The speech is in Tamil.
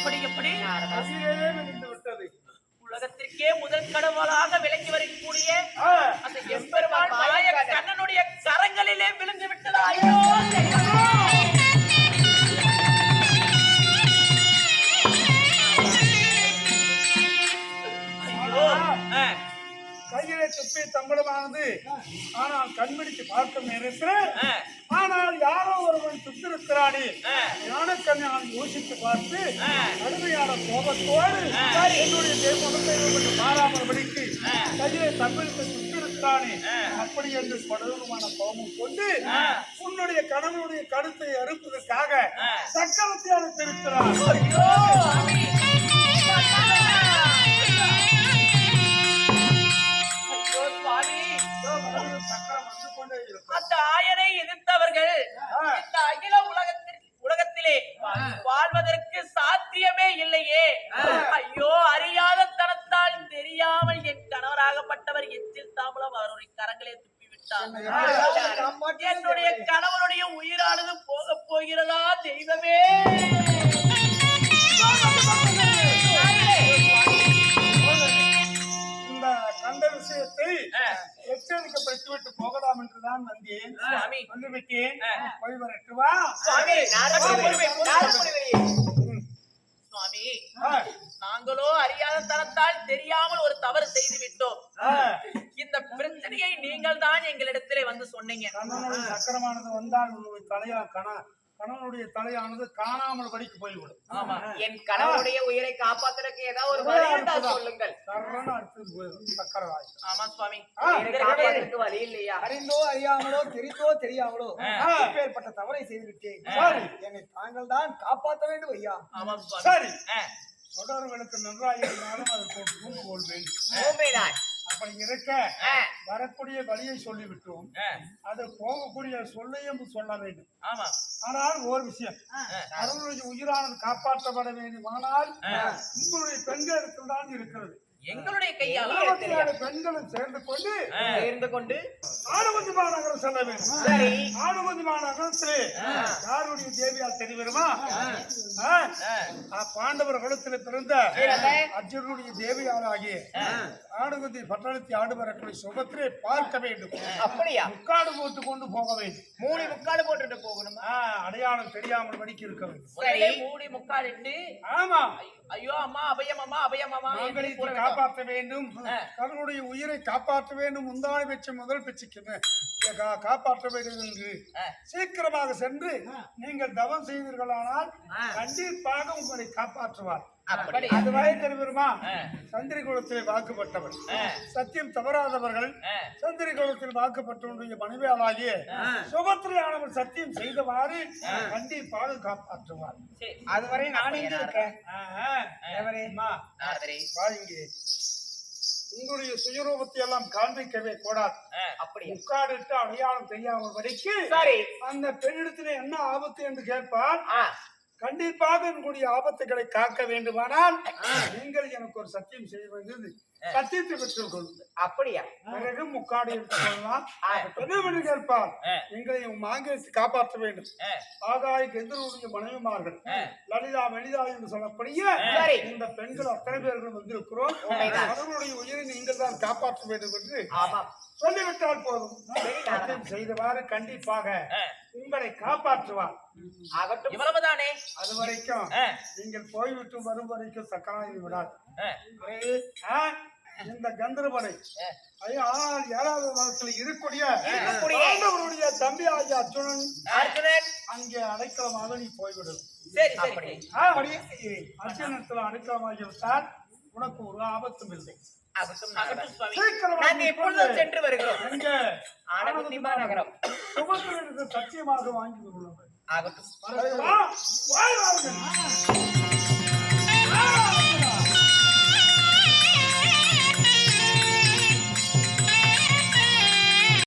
எப்படி எப்படி? உலகத்திற்கே முதல் கடவுளாக விளங்கி வரக்கூடிய அந்த எம்பெருமான் கண்ணனுடைய கரங்களிலே விழுந்து விட்டதா? ஐயோ! தெய்வமே! ஐயோ! ஆ, கையிலே துப்பி தம்பளமானது. ஆனால் கண்பிடித்து பார்க்கும் நேரத்தில் ஆனால் யாரோ யோசித்து பார்த்து. கடுமையான கோபத்தோடு என்னுடைய தேவத்தை கொஞ்சம் மாறாமல்படிக்கு கையிலே தம்பிடித்து துப்பிருக்கிறானே அப்படி என்று கொடூரமான கோபம் கொண்டு உன்னுடைய கணவனுடைய கருத்தை அறுப்பதற்காக சக்கரத்தை அனுப்பியிருக்கிறார் வாழ்வதற்கு சாத்தியமே இல்லையே. ஐயோ அறியாத தனத்தால் தெரியாமல் என் கணவராகப்பட்டவர் எச்சில் தாமலம் அவருடைய கரங்களே துப்பி விட்டார் என்னுடைய கணவனுடைய உயிரானது போக போகிறதா தெய்வமே? போகலாம் என்றுதான் வந்தேன். போய் சுவாமி. நாங்களோ அறியாத தனத்தால் தெரியாமல் ஒரு தவறு செய்து விட்டோம். இந்த பிரச்சனையை நீங்கள் தான் எங்களிடத்திலே வந்து சொன்னீங்க. சக்கரமானது வந்தால் தலையா கண கணவனுடைய தலையானது காணாமல் படிக்கு போய்விடும். ஆமா. என் கணவனுடைய உயிரை காப்பாத்துறதுக்கு ஏதாவது ஒரு வழி இருந்தால் சொல்லுங்கள். சரண அடுத்தது போயிடும் சக்கரவாய் ஆமா சுவாமி. காப்பாத்துறதுக்கு வழி இல்லையா? அறிந்தோ அறியாமலோ தெரிந்தோ தெரியாமலோ. இப்பேற்பட்ட தவறை செய்துவிட்டேன். சரி. என்னை தாங்கள் தான் காப்பாற்ற வேண்டும் ஐயா. ஆமா சுவாமி. சரி. தொடர்களுக்கு நன்றாக இருந்தாலும் ஒரு தூண்டுகோல் வேண்டும். அப்படி இருக்க. வரக்கூடிய வழியை சொல்லிவிட்டோம். அது போகக்கூடிய சொல்லையும் சொல்ல வேண்டும். ஆமா. ஆனால் ஒரு விஷயம். அவர்களுடைய உயிரானது காப்பாற்றப்பட வேண்டுமானால் உங்களுடைய பெண்களிடத்தில் தான் இருக்கிறது. எங்களுடைய கையால பெண்களும் சேர்ந்து கொண்டு சேர்ந்து கொண்டு ஆணுமதி மாநகரம் செல்ல வேண்டும். சரி. ஆணுமதி மாநகரத்திலே யாருடைய தேவியால் ஆ, பாண்டவர் குலத்தில் பிறந்த அர்ஜுனுடைய தேவியாளாகிய ஆணுமதி பட்டணத்தை ஆடு வரக்கூடிய சுகத்திலே பார்க்க வேண்டும். அப்படியா? முக்காடு போட்டு கொண்டு போக வேண்டும். மூணு முக்காடு போட்டுட்டு போகணுமா? அடையாளம் தெரியாமல் படிக்க இருக்க வேண்டும். மூடி முக்காலிட்டு ஆமா. ஐயோ அம்மா அபயம் அம்மா அபயம் அம்மா காப்பாற்ற வேண்டும். தன்னுடைய உயிரை காப்பாற்ற வேண்டும். முந்தான பெற்ற முதல் பெற்றுக்கு காப்பாற்ற வேண்டும் என்று. சீக்கிரமாக சென்று நீங்கள் தவம் செய்தீர்களானால் கண்டிப்பாக உங்களை காப்பாற்றுவார். அப்படி. அது வரை தெரியுமா ஆ. சந்திரி குலத்திலே வாக்குப்பட்டவர். சத்தியம் தவறாதவர்கள் சந்திரி குலத்தில் வாக்குப்பட்டவனுடைய மனைவியாளாகிய சுபத்திரையானவர் சத்தியம் செய்தவாறு கண்டிப்பாக காப்பாற்றுவார். அதுவரை நான் எங்க இருக்கேன். உங்களுடைய சுயரூபத்தை எல்லாம் காண்பிக்கவே கூடாது. ஆ, அப்படியா? முக்காடிட்டு அடையாளம் தெரியாமல் வரைக்கும் அந்த பெண்ணிடத்திலே என்ன ஆபத்து என்று கேட்பார்? கண்டிப்பாக என்னுடைய ஆபத்துகளை காக்க வேண்டுமானால் நீங்கள் எனக்கு ஒரு சத்தியம் செய்ய வேண்டியது. சத்தியத்தை பெற்றுக் கொள்ளுங்கள் அப்படியா? பிறகு முக்காடு எடுத்துக் கொள்ளலாம் ஆ. என்னவென்று கேட்பார் ஆ. எங்களை மாங்கேசி காப்பாற்ற வேண்டும். ஆகாய கெந்தருடைய மனைவிமார்கள். லலிதா என்று சொல்லக்கூடிய. இந்த பெண்கள் அத்தனை பேர்களும் வந்திருக்கிறோம். அவர்களுடைய உயிரை நீங்கள் தான் காப்பாற்ற வேண்டும் என்று சொல்லிவிட்டால் போதும். செய்தவாறு கண்டிப்பாக. உங்களை காப்பாற்றுவார். ஆகட்டும். இவ்வளவுதானே? அது வரைக்கும் நீங்கள் போய்விட்டு வரும் வரைக்கும் சக்கராகி விடாது. இந்த கந்தர்வனை. ஐயா, ஏழாவது மாதத்தில் இருக்கக்கூடிய பாண்டவருடைய தம்பி ஆகிய அர்ஜுனன் அர்ஜுனன். அங்கே அடைக்கலமாக நீ போய்விடும். சரி சரி. அப்படி. சரி. ஆ, அர்ஜுனத்தில் அடைக்கலமாகி விட்டால் உனக்கு ஒரு ஆபத்தும் இல்லை. சென்று வருகிறோம். சத்தியமாக வாங்கி கொள்ளுங்கள்